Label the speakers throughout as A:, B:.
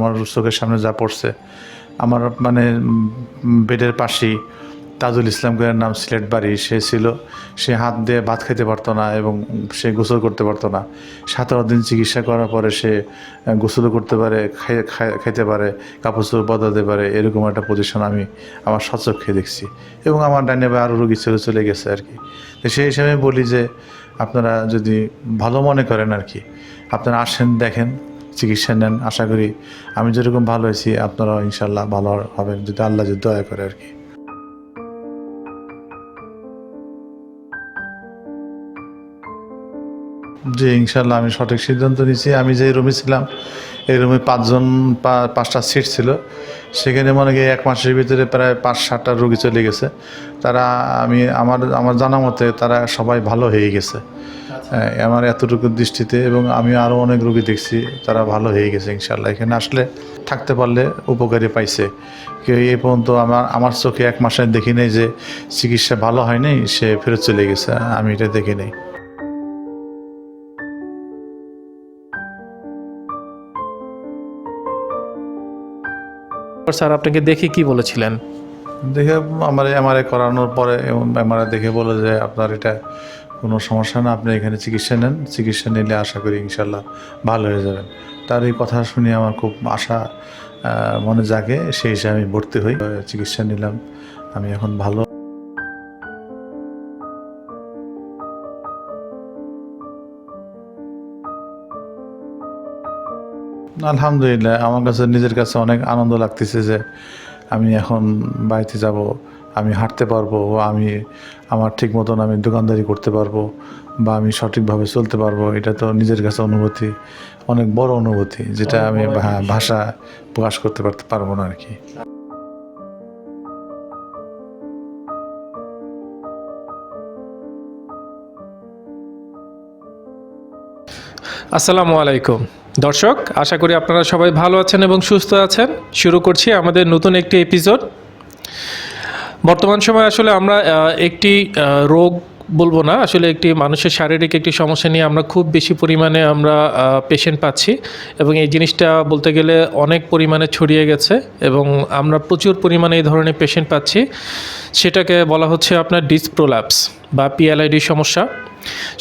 A: আমার চোখের সামনে যা পড়ছে, আমার মানে বেডের পাশেই তাজুল ইসলাম করে নাম সিলেট বাড়ি, সে ছিল, সে হাত দিয়ে ভাত খেতে পারতো না এবং সে গোসল করতে পারতো না। সতেরো দিন চিকিৎসা করার পরে সে গোসলও করতে পারে, খাই- পারে, কাপড় চোপড় বদলাতে পারে, এরকম একটা পজিশন আমি আমার সচক্ষে দেখছি এবং আমার ডাইনে বা আরও রোগী ছেলে চলে গেছে আর কি। তো সেই হিসাবে বলি যে, আপনারা যদি ভালো মনে করেন আর কি, আপনারা আসেন, দেখেন চিকিৎসা নেন, আশা করি আমি যেরকম ভালো হয়েছি আপনারাও ইনশাল্লাহ ভালো হবেন, যদি আল্লাহ যদি দয়া করে আর কি। জি ইনশাল্লাহ আমি সঠিক সিদ্ধান্ত নিয়েছি। আমি যে রুমে ছিলাম, এই রুমে পাঁচজন পাঁচটা সিট ছিল। সেখানে মনে হয় এক মাসের ভিতরে প্রায় পাঁচ সাতটা রুগী চলে গেছে। তারা, আমি, আমার আমার জানা মতে তারা সবাই ভালো হয়ে গেছে। আমার এতটুকু দৃষ্টিতে এবং আমি আরও অনেক রোগী দেখছি তারা ভালো হয়ে গেছে ইনশাল্লাহ এখানে আসলে থাকতে পারলে উপকারী পাইছে। কেউ এই পর্যন্ত আমার আমার চোখে এক মাসে দেখি নেই যে চিকিৎসা ভালো হয়নি সে ফেরত চলে গেছে। আমি এটা দেখি নেই।
B: স্যার আপনাকে দেখে কি বলেছিলেন?
A: দেখে আমার এমআরআই করানোর পরে এমআরআই দেখে বলে যে আপনার এটা কোনো সমস্যা না, আপনি এখানে চিকিৎসা নেন। চিকিৎসা নিলে আশা করি ইনশাল্লাহ ভালো হয়ে যাবেন। তার এই কথা শুনে আমার খুব আশা মনে জাগে, সেই হিসাবে আমি ভর্তি হই। চিকিৎসা নিলাম, আমি এখন ভালো। আলহামদুলিল্লাহ, আমার কাছে নিজের কাছে অনেক আনন্দ লাগতেছে যে আমি এখন বাড়িতে যাব। আমি হাঁটতে পারব আমি আমার ঠিক মতন আমি দোকানদারি করতে পারব বা আমি সঠিকভাবে চলতে পারব এটা তো নিজের কাছে অনুভূতি অনেক বড় অনুভূতি যেটা আমি ভা- ভাষা প্রকাশ করতে পারতে পারব না আর কি
B: আসসালামু আলাইকুম। দর্শক আশা করি আপনারা সবাই ভালো আছেন এবং সুস্থ আছেন। শুরু করছি আমাদের নতুন একটি এপিসোড বর্তমান সময়ে আসলে আমরা একটি রোগ বলব না, আসলে একটি মানুষের শারীরিক একটি সমস্যা নিয়ে আমরা খুব বেশি পরিমাণে আমরা পেশেন্ট পাচ্ছি এবং এই জিনিসটা বলতে গেলে অনেক পরিমাণে ছড়িয়ে গেছে এবং আমরা প্রচুর পরিমাণে এই ধরনের পেশেন্ট পাচ্ছি। সেটাকে বলা হচ্ছে আপনার ডিসপ্রোল্যাপস বা পিএলআইডি সমস্যা।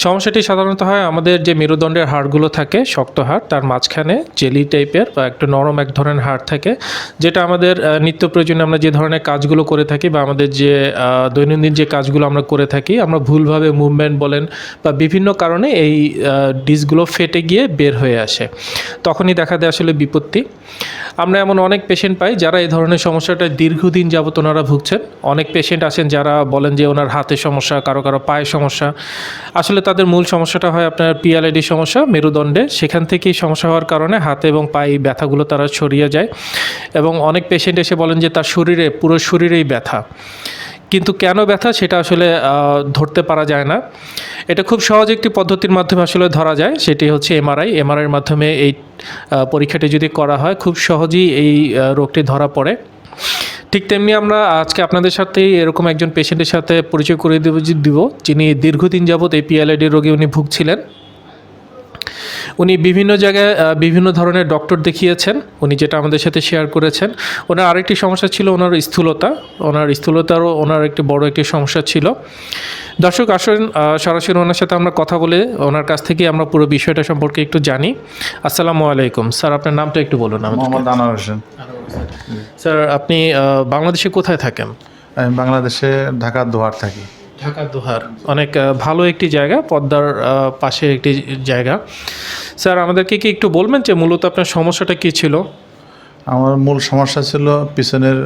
B: সমস্যাটি সাধারণত হয় আমাদের যে মেরুদণ্ডের হাড়গুলো থাকে, শক্ত হাড়, তার মাঝখানে জেলি টাইপের বা একটু নরম এক ধরনের হাড় থাকে, যেটা আমাদের নিত্য প্রয়োজনে আমরা যে ধরনের কাজগুলো করে থাকি বা আমাদের যে দৈনন্দিন যে কাজগুলো আমরা করে থাকি, আমরা ভুলভাবে মুভমেন্ট বলেন বা বিভিন্ন কারণে এই ডিসগুলো ফেটে গিয়ে বের হয়ে আসে। তখনই দেখা দেয় আসলে বিপত্তি। আমরা এমন অনেক পেশেন্ট পাই যারা এই ধরনের সমস্যাটা দীর্ঘদিন যাবত ওনারা ভুগছেন। অনেক পেশেন্ট আছেন যারা বলেন যে ওনার হাতে সমস্যা, কারও কারও পায়ে সমস্যা। আসলে তাদের মূল সমস্যাটা হয় আপনার পিএলআইডি সমস্যা, মেরুদণ্ডে। সেখান থেকেই সমস্যা হওয়ার কারণে হাতে এবং পায়ে ব্যথাগুলো তারা ছড়িয়ে যায় এবং অনেক পেশেন্ট এসে বলেন যে, তার শরীরে, পুরো শরীরেই ব্যথা। কিন্তু কেন ব্যথা সেটা আসলে ধরতে পারা যায় না। এটা খুব সহজ একটি পদ্ধতির মাধ্যমে আসলে ধরা যায়। সেটি হচ্ছে এমআরআই এমআরআইয়ের মাধ্যমে এই পরীক্ষাটি যদি করা হয়, খুব সহজেই এই রোগটি ধরা পড়ে। ঠিক তেমনি আমরা আজকে আপনাদের সাথে এরকম একজন পেশেন্টের সাথে পরিচয় করে দেব দিব, যিনি দীর্ঘদিন যাবৎ এই পিএলআইডি রোগে উনি ভুগছিলেন। উনি বিভিন্ন জায়গায় বিভিন্ন ধরনের ডক্টর দেখিয়েছেন। উনি যেটা আমাদের সাথে শেয়ার করেছেন। ওনার আরেকটি সমস্যা ছিল ওনার স্থূলতা। ওনার স্থূলতারও ওনার একটি বড় একটি সমস্যা ছিল। দর্শক, আসুন সরাসরি ওনার সাথে আমরা কথা বলে ওনার কাছ থেকে আমরা পুরো বিষয়টা সম্পর্কে একটু জানি। আসসালামু আলাইকুম। স্যার, আপনার নামটা একটু বলুন
A: আনোয়ার হোসেন।
B: স্যার আপনি বাংলাদেশে কোথায় থাকেন?
A: আমি বাংলাদেশে ঢাকার দোহার থাকি।
B: ঢাকা দোহার। অনেক ভালো একটি জায়গা পদ্মার পাশে একটি জায়গা। স্যার আমাদেরকে কি একটু বলবেন যে মূলত আপনার সমস্যাটা কী ছিল?
A: আমার মূল সমস্যা ছিল পিছনের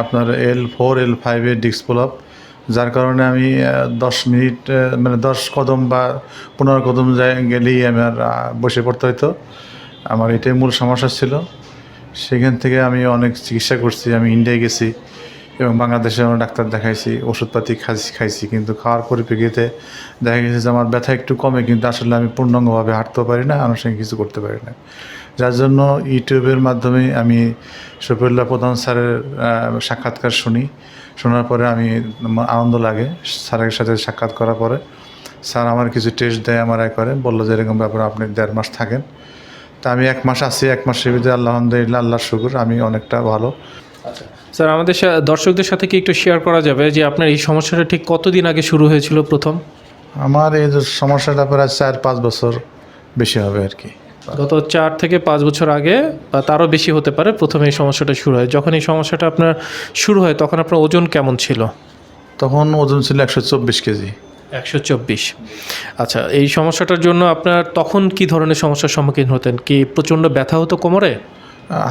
A: আপনার এল ফোর এল ফাইভের ডিস্ক পুলআপ যার কারণে আমি দশ মিনিট মানে দশ কদম বা পনেরো কদম গেলেই আমার বসে পড়তে হতো আমার এটাই মূল সমস্যা ছিল। সেখান থেকে আমি অনেক চিকিৎসা করছি, আমি ইন্ডিয়ায় গেছি এবং বাংলাদেশে অনেক ডাক্তার দেখাইছি, ওষুধপাতি খাইছি খাইছি। কিন্তু খাওয়ার পরিপ্রেক্ষিতে দেখা গেছে যে আমার ব্যথা একটু কমে, কিন্তু আসলে আমি পূর্ণাঙ্গভাবে হাঁটতেও পারি না, আনুষঙ্গিক কিছু করতে পারি না। যার জন্য ইউটিউবের মাধ্যমে আমি শফিউল্লাহ প্রধান স্যারের সাক্ষাৎকার শুনি। শোনার পরে আমি আনন্দ লাগে স্যারের সাথে সাক্ষাৎ করার পরে। স্যার আমার কিছু টেস্ট দেয়, আমার করে। বলল যে এরকম ব্যাপারে আপনি দেড় মাস থাকেন। তা আমি এক মাস আছি এক মাসের ভিতরে আলহামদুলিল্লাহ আল্লাহর শুকুর আমি অনেকটা ভালো।
B: আচ্ছা। স্যার আমাদের দর্শকদের সাথে কি একটু শেয়ার করা যাবে যে আপনার এই সমস্যাটা ঠিক কতদিন আগে শুরু হয়েছিল প্রথম?
A: আমার এই যে সমস্যাটা প্রায় চার পাঁচ বছর বেশি হবে আর কি।
B: গত চার থেকে পাঁচ বছর আগে বা তারও বেশি হতে পারে প্রথমে এই সমস্যাটা শুরু হয়। যখন এই সমস্যাটা আপনার শুরু হয় তখন আপনার ওজন কেমন ছিল?
A: তখন ওজন ছিল একশো চব্বিশ কেজি।
B: একশো চব্বিশ। আচ্ছা এই সমস্যাটার জন্য আপনার তখন কি ধরনের সমস্যার সম্মুখীন হতেন? কি প্রচণ্ড ব্যথা হতো কোমরে?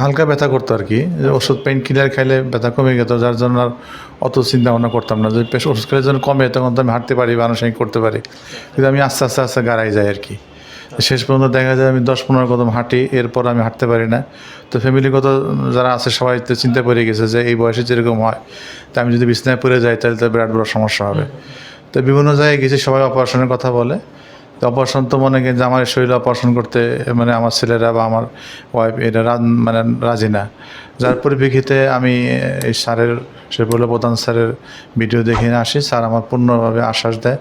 A: হালকা ব্যথা করতো আর কি। ওষুধ পেন কিলার খাইলে ব্যথা কমে যেত যার জন্য আর অত চিন্তা ভাবনা করতাম না। যদি ওষুধ খেলে যখন কমে, তখন তো আমি হাঁটতে পারি বা আনুষঙ্গিক করতে পারি। কিন্তু আমি আস্তে আস্তে আস্তে গাড়াই যাই আর কি। শেষ পর্যন্ত দেখা যায় আমি দশ পনেরো কদম হাঁটি, এরপর আমি হাঁটতে পারি না। তো ফ্যামিলিগত যারা আছে, সবাই তো চিন্তা পড়ে গেছে যে এই বয়সে যেরকম হয়, তা আমি যদি বিছনায় পড়ে যাই, তাহলে তো বিরাট বড় সমস্যা হবে। তো বিভিন্ন জায়গায় গেছি, সবাই অপারেশনের কথা বলে। তো অপারেশন তো মনে করেন যে আমার শরীরে অপারেশন করতে মানে আমার ছেলেরা বা আমার ওয়াইফ এটা মানে রাজি না। যার পরিপ্রেক্ষিতে আমি এই স্যারের সেগুলো প্রধান স্যারের ভিডিও দেখে আসি। স্যার আমার পূর্ণভাবে আশ্বাস দেয়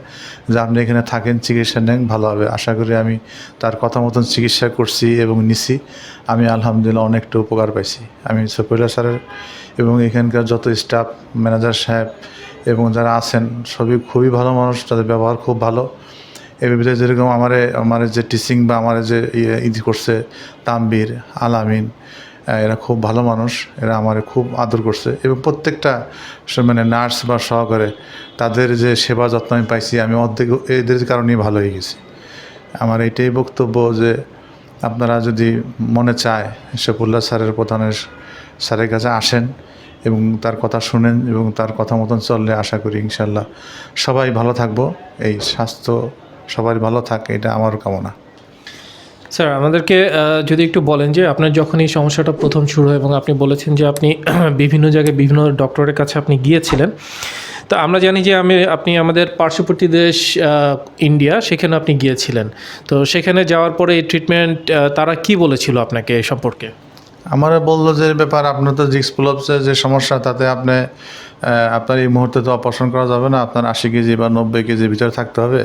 A: যে আপনি এখানে থাকেন, চিকিৎসা নেন, ভালো হবে। আশা করি আমি তার কথা মতন চিকিৎসা করছি এবং নিছি। আমি আলহামদুলিল্লাহ অনেকটা উপকার পাইছি। আমি সফিউল্লাহ স্যারের এবং এখানকার যত স্টাফ ম্যানেজার সাহেব এবং যারা আছেন, সবই খুবই ভালো মানুষ, তাদের ব্যবহার খুব ভালো। এ ভিতরে যেরকম আমার আমার যে টিচিং বা আমার যে ইয়ে ইদি করছে তাম্বির আলামিন এরা খুব ভালো মানুষ, এরা আমার খুব আদর করছে। এবং প্রত্যেকটা মানে নার্স বা সহকারে, তাদের যে সেবা যত্ন আমি পাইছি, আমি অর্ধেক, এদের কারণেই ভালো হয়ে গেছি। আমার এটাই বক্তব্য যে, আপনারা যদি মনে চায় শেফুল্লাহ স্যারের প্রধানের স্যারের কাছে আসেন এবং তার কথা শুনেন এবং তার কথা মতন চললে আশা করি ইনশাল্লাহ সবাই ভালো থাকব। এই স্বাস্থ্য সবাই ভালো থাক, এটা আমারও কামনা।
B: স্যার, আমাদেরকে যদি একটু বলেন যে আপনার যখন এই সমস্যাটা প্রথম শুরু হয় এবং আপনি বলেছেন যে আপনি বিভিন্ন জায়গায় বিভিন্ন ডক্টরের কাছে আপনি গিয়েছিলেন, তো আমরা জানি যে আমি, আপনি আমাদের পার্শ্ববর্তী দেশ ইন্ডিয়া, সেখানে আপনি গিয়েছিলেন। তো সেখানে যাওয়ার পরে এই ট্রিটমেন্ট তারা কি বলেছিল আপনাকে এই সম্পর্কে?
A: আমার বলল যে ব্যাপার, আপনার তো জিক্স পুলপসের যে সমস্যা, তাতে আপনি আপনার এই মুহূর্তে তো অপারেশন করা যাবে না। আপনার আশি কেজি বা নব্বই কেজির ভিতরে থাকতে হবে।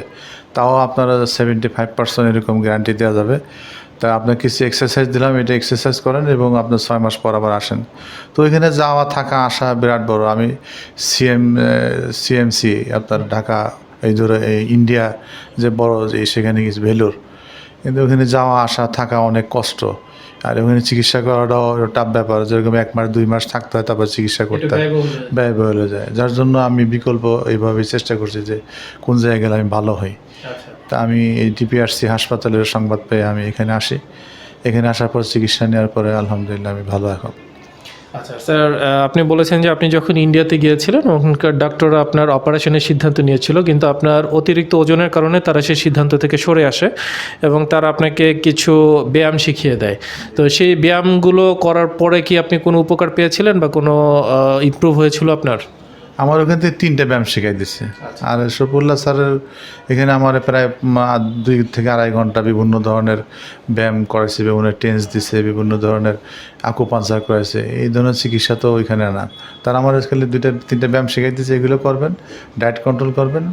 A: তাও আপনারা সেভেন্টি ফাইভ পার্সেন্ট এরকম গ্যারান্টি দেওয়া যাবে। তা আপনার কিছু এক্সারসাইজ দিলাম, এটা এক্সারসাইজ করেন এবং আপনার ছয় মাস পর আবার আসেন। তো ওইখানে যাওয়া, থাকা, আসা বিরাট বড়। আমি সিএম সিএমসি আপনার ঢাকা, এই ধরো, এই ইন্ডিয়া যে বড় যে সেখানে গেছি, ভেলোর। কিন্তু ওখানে যাওয়া আসা থাকা অনেক কষ্ট। আর ওখানে চিকিৎসা করাটাও টাফ ব্যাপার। যেরকম এক মাস দুই মাস থাকতে হয় তারপর চিকিৎসা করতে হয়। ব্যয় হয়ে যায়। যার জন্য আমি বিকল্প এইভাবে চেষ্টা করছি যে কোন জায়গায় গেলে আমি ভালো হই। তা আমি এই ডিপিআরসি হাসপাতালের সংবাদ পেয়ে আমি এখানে আসি। এখানে আসার পর চিকিৎসা নেওয়ার পরে আলহামদুলিল্লাহ আমি ভালো এখন।
B: আচ্ছা স্যার আপনি বলেছেন যে আপনি যখন ইন্ডিয়াতে গিয়েছিলেন, ওখানকার ডাক্তাররা আপনার অপারেশনের সিদ্ধান্ত নিয়েছিল, কিন্তু আপনার অতিরিক্ত ওজনের কারণে তারা সেই সিদ্ধান্ত থেকে সরে আসে এবং তারা আপনাকে কিছু ব্যায়াম শিখিয়ে দেয়। তো সেই ব্যায়ামগুলো করার পরে কি আপনি কোনো উপকার পেয়েছিলেন বা কোনো ইমপ্রুভ হয়েছিল আপনার?
A: আমার ওখান থেকে তিনটে ব্যায়াম শিখাই দিচ্ছে আর শফুল্লাহ স্যারের এখানে আমার প্রায় দুই থেকে আড়াই ঘণ্টা বিভিন্ন ধরনের ব্যায়াম করেছে বিভিন্ন টেন্স দিছে বিভিন্ন ধরনের আকুপাঞ্চার করেছে এই ধরনের চিকিৎসা তো ওইখানে না। তার আমার খালি দুইটা তিনটে ব্যায়াম শিখাই দিচ্ছে এগুলো করবেন ডায়েট কন্ট্রোল করবেন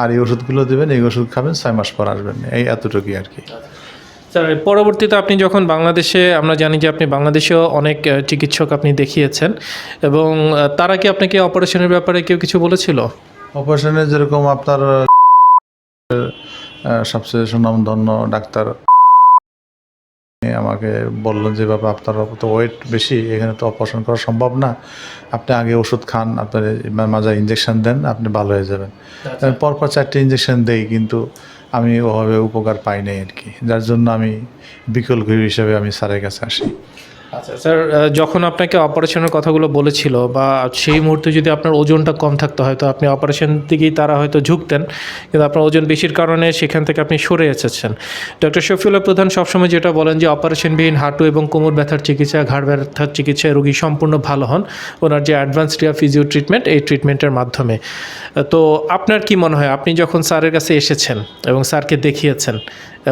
A: আর এই ওষুধগুলো দেবেন এই ওষুধ খাবেন ছয় মাস পর আসবেন। এই এতটুকুই আর কি।
B: স্যার পরবর্তীতে আপনি যখন বাংলাদেশে আমরা জানি যে আপনি বাংলাদেশেও অনেক চিকিৎসক আপনি দেখিয়েছেন এবং তারা কি আপনাকে অপারেশনের ব্যাপারে কেউ কিছু বলেছিল?
A: অপারেশনে যেরকম আপনার সবচেয়ে সুনামধন্য ডাক্তার আমাকে বললেন যে বাবা আপনার তো ওয়েট বেশি এখানে তো অপারেশন করা সম্ভব না। আপনি আগে ওষুধ খান আপনার মাঝে ইঞ্জেকশন দেন আপনি ভালো হয়ে যাবেন। আমি পরপর চারটে ইঞ্জেকশন দেই কিন্তু আমি ওভাবে উপকার পাই নাই আর কি। যার জন্য আমি বিকল্প হিসাবে আমি স্যারের কাছে আসি।
B: আচ্ছা স্যার যখন আপনাকে অপারেশনের কথাগুলো বলেছিল বা সেই মুহূর্তে যদি আপনার ওজনটা কম থাকতো, হয়তো আপনি অপারেশন দিকেই তারা হয়তো ঝুঁকতেন, কিন্তু আপনার ওজন বেশির কারণে সেখান থেকে আপনি সরে এসেছেন। ডক্টর শফিউল্লাহ প্রধান সবসময় যেটা বলেন যে অপারেশনবিহীন হাঁটু এবং কোমর ব্যথার চিকিৎসা, ঘাড় ব্যথার চিকিৎসায় রোগী সম্পূর্ণ ভালো হন। ওনার যে অ্যাডভান্স রিয়া ফিজিও ট্রিটমেন্ট এই ট্রিটমেন্টের মাধ্যমে। তো আপনার কি মনে হয়? আপনি যখন স্যারের কাছে এসেছেন এবং স্যারকে দেখিয়েছেন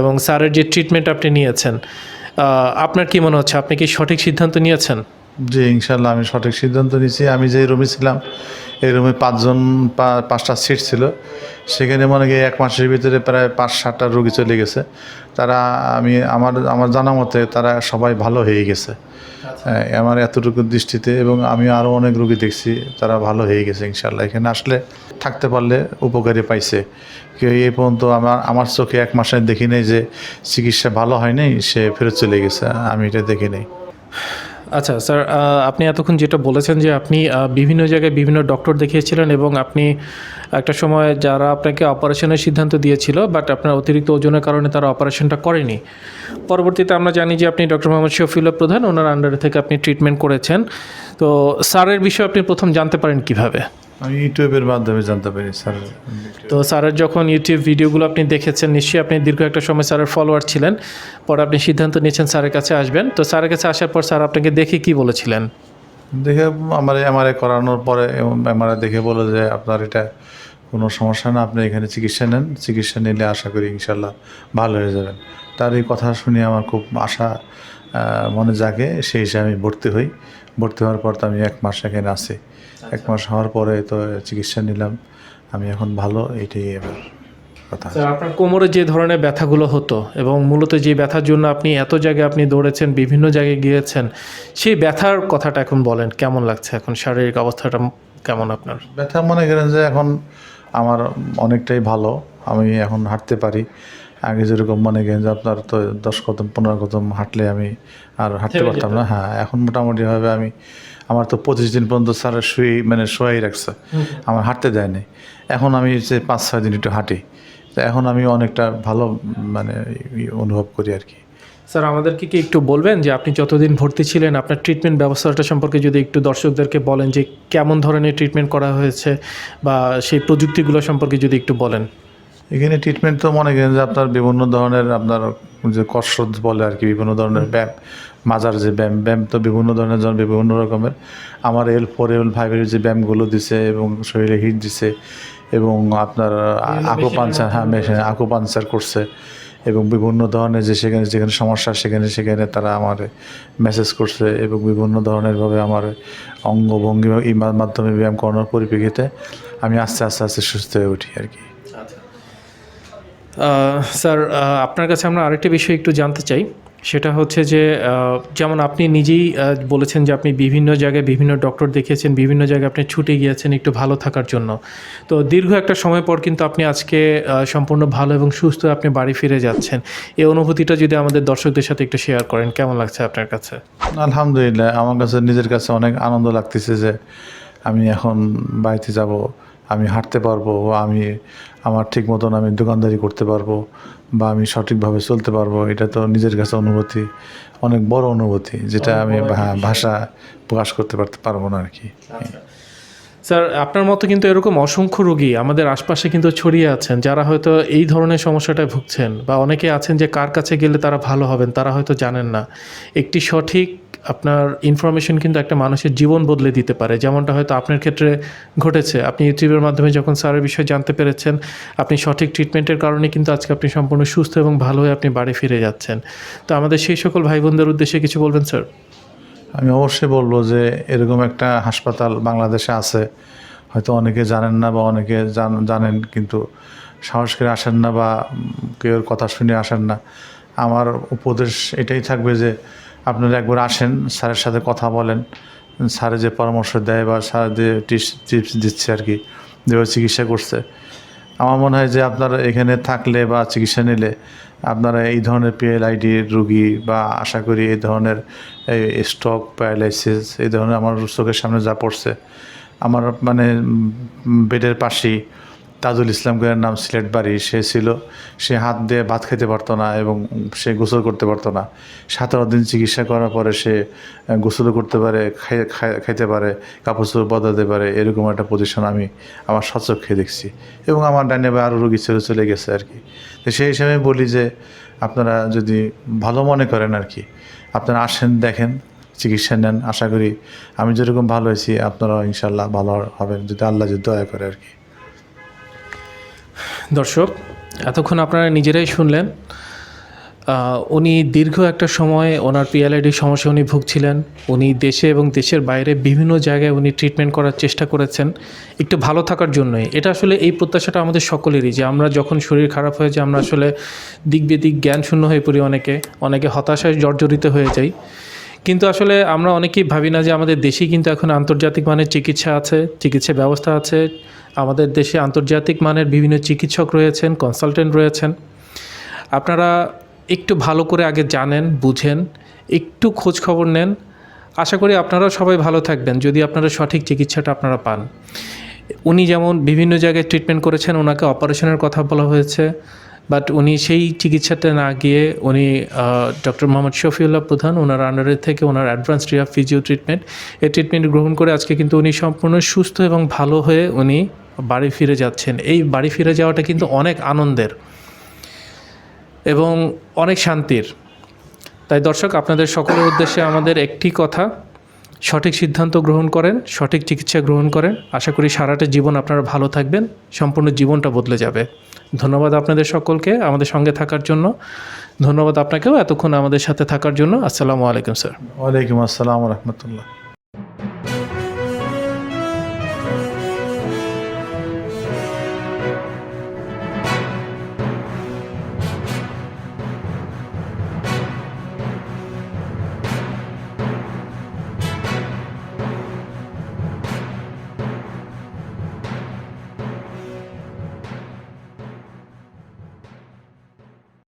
B: এবং স্যারের যে ট্রিটমেন্ট আপনি নিয়েছেন আপনার কি মনে হচ্ছে? আপনি কি সঠিক সিদ্ধান্ত নিয়েছেন?
A: জি ইনশাল্লাহ আমি সঠিক সিদ্ধান্ত নিয়েছি। আমি যে রুমে ছিলাম এই রুমে পাঁচজন পাঁচটা সিট ছিল। সেখানে মনে হয় এক মাসের ভিতরে প্রায় পাঁচ সাতটা রোগী চলে গেছে। তারা আমি আমার আমার জানা মতে তারা সবাই ভালো হয়ে গেছে। হ্যাঁ, আমার এতটুকু দৃষ্টিতে এবং আমি আরও অনেক রুগী দেখছি তারা ভালো হয়ে গেছে ইনশাল্লাহ এখানে আসলে থাকতে পারলে উপকারী পাইছে। কেউ এই পর্যন্ত আমার আমার চোখে এক মাসে দেখি নেই যে চিকিৎসা ভালো হয়নি, সে ফেরত চলে গেছে, আমি এটা দেখি নেই।
B: আচ্ছা স্যার আপনি এতক্ষণ যেটা বলেছেন যে আপনি বিভিন্ন জায়গায় বিভিন্ন ডক্টর দেখিয়েছিলেন এবং আপনি একটা সময় যারা আপনাকে অপারেশনের সিদ্ধান্ত দিয়েছিল, বাট আপনার অতিরিক্ত ওজনের কারণে তারা অপারেশনটা করেনি। পরবর্তীতে আমরা জানি যে আপনি ডক্টর মোহাম্মদ শফিউল্লাহ প্রধান, ওনার আন্ডারে থেকে আপনি ট্রিটমেন্ট করেছেন। তো স্যারের বিষয়ে আপনি প্রথম জানতে পারেন কীভাবে?
A: আমি ইউটিউবের মাধ্যমে জানতে পারি স্যার।
B: তো স্যারের যখন ইউটিউব ভিডিওগুলো আপনি দেখেছেন নিশ্চয়ই আপনি দীর্ঘ একটা সময় স্যারের ফলোয়ার ছিলেন। পরে আপনি সিদ্ধান্ত নিয়েছেন স্যারের কাছে আসবেন। তো স্যারের কাছে আসার পর স্যার আপনাকে দেখে কি বলেছিলেন?
A: দেখে আমার এমআরআই করানোর পরে এমআরআই দেখে বলে যে আপনার এটা কোনো সমস্যা না আপনি এখানে চিকিৎসা নেন। চিকিৎসা নিলে আশা করি ইনশাল্লাহ ভালো হয়ে যাবেন। তার এই কথা শুনে আমার খুব আশা মনে জাগে। সেই হিসাবে আমি ভর্তি হই। ভর্তি হওয়ার পর তো আমি এক মাস এখানে আছি। এক মাস হওয়ার পরে তো চিকিৎসা নিলাম। আমি এখন ভালো এটাই এবার কথা।
B: স্যার আপনার কোমরে যে ধরনের ব্যথাগুলো হতো এবং মূলত যে ব্যথার জন্য আপনি এত জায়গায় আপনি দৌড়েছেন বিভিন্ন জায়গায় গিয়েছেন সেই ব্যথার কথাটা এখন বলেন কেমন লাগছে এখন? শারীরিক অবস্থাটা কেমন আপনার?
A: ব্যথা মনে করেন যে এখন আমার অনেকটাই ভালো আমি এখন হাঁটতে পারি। আগে যেরকম মনে করেন যে আপনার তো দশ কদম পনেরো কদম হাঁটলে আমি আর হাঁটতে পারতাম না। হ্যাঁ এখন মোটামুটিভাবে আমি আমার তো পঁচিশ দিন পর্যন্ত স্যার শুয়ে মানে শোয়াই রাখছে। আমার হাঁটতে দেয়নি। এখন আমি যে পাঁচ, ছয় দিন একটু হাঁটি। তো এখন আমি অনেকটা ভালো মানে অনুভব করি আর কি।
B: স্যার, আমাদেরকে কি একটু বলবেন যে আপনি যতদিন ভর্তি ছিলেন, আপনার ট্রিটমেন্ট ব্যবস্থাটা সম্পর্কে যদি একটু দর্শকদেরকে বলেন যে কেমন ধরনের ট্রিটমেন্ট করা হয়েছে বা সেই প্রযুক্তিগুলো সম্পর্কে যদি একটু বলেন?
A: এখানে ট্রিটমেন্ট তো মনে করেন যে আপনার বিভিন্ন ধরনের আপনার যে কসরত বলে আর কি বিভিন্ন ধরনের ব্যায়াম মাজার যে ব্যায়াম ব্যায়াম তো বিভিন্ন ধরনের জন বিভিন্ন রকমের। আমার এল ফোর এল ফাইভের যে ব্যায়ামগুলো দিছে এবং শরীরে হিট দিছে এবং আপনার আকো পাঞ্চার হ্যাঁ মেশিন আকো পাঞ্চার করছে এবং বিভিন্ন ধরনের যে সেখানে যেখানে সমস্যা সেখানে সেখানে তারা আমার মেসেজ করছে এবং বিভিন্ন ধরনেরভাবে আমার অঙ্গভঙ্গি এই মাধ্যমে ব্যায়াম করানোর পরিপ্রেক্ষিতে আমি আস্তে আস্তে আস্তে সুস্থ হয়ে উঠি আর কি।
B: স্যার আপনার কাছে আমরা আরেকটা বিষয় একটু জানতে চাই। সেটা হচ্ছে যে যেমন আপনি নিজেই বলেছেন যে আপনি বিভিন্ন জায়গায় বিভিন্ন ডক্টর দেখিয়েছেন, বিভিন্ন জায়গায় আপনি ছুটে গিয়েছেন একটু ভালো থাকার জন্য। তো দীর্ঘ একটা সময় পর কিন্তু আপনি আজকে সম্পূর্ণ ভালো এবং সুস্থ আপনি বাড়ি ফিরে যাচ্ছেন। এই অনুভূতিটা যদি আমাদের দর্শকদের সাথে একটু শেয়ার করেন, কেমন লাগছে আপনার কাছে?
A: আলহামদুলিল্লাহ, আমার কাছে নিজের কাছে অনেক আনন্দ লাগতেছে যে, আমি এখন বাড়িতে যাব। আমি হাঁটতে পারব আমি আমার ঠিক মতন আমি দোকানদারি করতে পারব বা আমি সঠিকভাবে চলতে পারব এটা তো নিজের কাছে অনুভূতি অনেক বড় অনুভূতি যেটা আমি ভাষা প্রকাশ করতে পারতে পারব না আর কি
B: স্যার আপনার মতো কিন্তু এরকম অসংখ্য রোগী আমাদের আশপাশে কিন্তু ছড়িয়ে আছেন যারা হয়তো এই ধরনের সমস্যাটায় ভুগছেন বা অনেকে আছেন যে কার কাছে গেলে তারা ভালো হবেন তারা হয়তো জানেন না। একটি সঠিক আপনার ইনফরমেশন কিন্তু একটা মানুষের জীবন বদলে দিতে পারে। যেমনটা হয়তো আপনার ক্ষেত্রে ঘটেছে। আপনি ইউটিউবের মাধ্যমে যখন স্যারের বিষয়ে জানতে পেরেছেন, আপনি সঠিক ট্রিটমেন্টের কারণে কিন্তু আজকে আপনি সম্পূর্ণ সুস্থ এবং ভালো হয়ে আপনি বাড়ি ফিরে যাচ্ছেন। তো আমাদের সেই সকল ভাই বোনদের উদ্দেশ্যে কিছু বলবেন স্যার
A: আমি অবশ্যই বলব যে, এরকম একটা হাসপাতাল বাংলাদেশে আছে। হয়তো অনেকে জানেন না বা অনেকে জান- জানেন কিন্তু সাহস করে আসেন না বা কেউ কথা শুনে আসেন না। আমার উপদেশ এটাই থাকবে যে আপনারা একবার আসেন, স্যারের সাথে কথা বলেন। স্যারে যে পরামর্শ দেয় বা স্যার যে টিপস টিপস দিচ্ছে আর কি, যেভাবে চিকিৎসা করছে, আমার মনে হয় যে আপনারা এখানে থাকলে বা চিকিৎসা নিলে আপনারা এই ধরনের পিএলআইডি রুগী বা আশা করি এই ধরনের এই স্ট্রোক প্যারালাইসিস, এই ধরনের আমার চোখের সামনে যা পড়ছে, আমার মানে বেডের পাশেই তাজুল ইসলাম গুয়ের নাম সিলেট বাড়ি। সে ছিল, সে হাত দিয়ে ভাত খেতে পারতো না এবং সে গোসল করতে পারতো না। সতেরো দিন চিকিৎসা করার পরে সে গোসলও করতে পারে, খাই- খাই- খাইতে পারে, কাপড় চোপড় বদলাতে পারে, এরকম একটা পজিশন আমি আমার সচক্ষে দেখছি। এবং আমার ডাইনে আরও রোগী ছেড়ে চলে গেছে আর কি। তো সেই হিসাবে বলি যে, আপনারা যদি ভালো মনে করেন আর কি, আপনারা আসেন, দেখেন, চিকিৎসা নেন। আশা করি আমি যেরকম ভালো হয়েছি আপনারা ইনশাল্লাহ ভালো হবেন, যদি আল্লাহ যদি দয়া করে আর কি।
B: দর্শক, এতক্ষণ আপনারা নিজেরাই শুনলেন উনি দীর্ঘ একটা সময় ওনার পিএলআইডি সমস্যা উনি ভুগছিলেন। উনি দেশে এবং দেশের বাইরে বিভিন্ন জায়গায় উনি ট্রিটমেন্ট করার চেষ্টা করেছেন, একটু ভালো থাকার জন্যই। এটা আসলে এই প্রত্যাশাটা আমাদের সকলেরই যে আমরা যখন শরীর খারাপ হয়ে যায়, আমরা আসলে দিক বেদিক জ্ঞান শূন্য হয়ে পড়ি অনেকে অনেকে হতাশায় জর্জরিত হয়ে যাই। কিন্তু আসলে আমরা অনেকেই ভাবি না যে আমাদের দেশেই কিন্তু এখন আন্তর্জাতিক মানের চিকিৎসা আছে, চিকিৎসা ব্যবস্থা আছে। আমাদের দেশে আন্তর্জাতিক মানের বিভিন্ন চিকিৎসক রয়েছেন কনসালটেন্ট রয়েছেন। আপনারা একটু ভালো করে আগে জানেন, বুঝেন, একটু খোঁজ খবর নেন। আশা করি আপনারাও সবাই ভালো থাকবেন, যদি আপনারা সঠিক চিকিৎসাটা আপনারা পান। উনি যেমন বিভিন্ন জায়গায় ট্রিটমেন্ট করেছেন, ওনাকে অপারেশনের কথা বলা হয়েছে। বাট উনি সেই চিকিৎসাতে না গিয়ে উনি ডক্টর মোহাম্মদ শফিউল্লাহ প্রধান, ওনার আন্ডারে থেকে ওনার অ্যাডভান্স রিয়া ফিজিও ট্রিটমেন্ট এই ট্রিটমেন্ট গ্রহণ করে আজকে কিন্তু উনি সম্পূর্ণ সুস্থ এবং ভালো হয়ে উনি বাড়ি ফিরে যাচ্ছেন। এই বাড়ি ফিরে যাওয়াটা কিন্তু অনেক আনন্দের এবং অনেক শান্তির। তাই দর্শক, আপনাদের সকলের উদ্দেশ্যে আমাদের একটি কথা, সঠিক সিদ্ধান্ত গ্রহণ করেন, সঠিক চিকিৎসা গ্রহণ করেন। আশা করি সারাটা জীবন আপনারা ভালো থাকবেন, সম্পূর্ণ জীবনটা বদলে যাবে। ধন্যবাদ আপনাদের সকলকে আমাদের সঙ্গে থাকার জন্য। ধন্যবাদ আপনাকেও এতক্ষণ আমাদের সাথে থাকার জন্য। আসসালামু আলাইকুম, স্যার।
A: ওয়ালাইকুম আসসালাম রহমতুল্লাহ।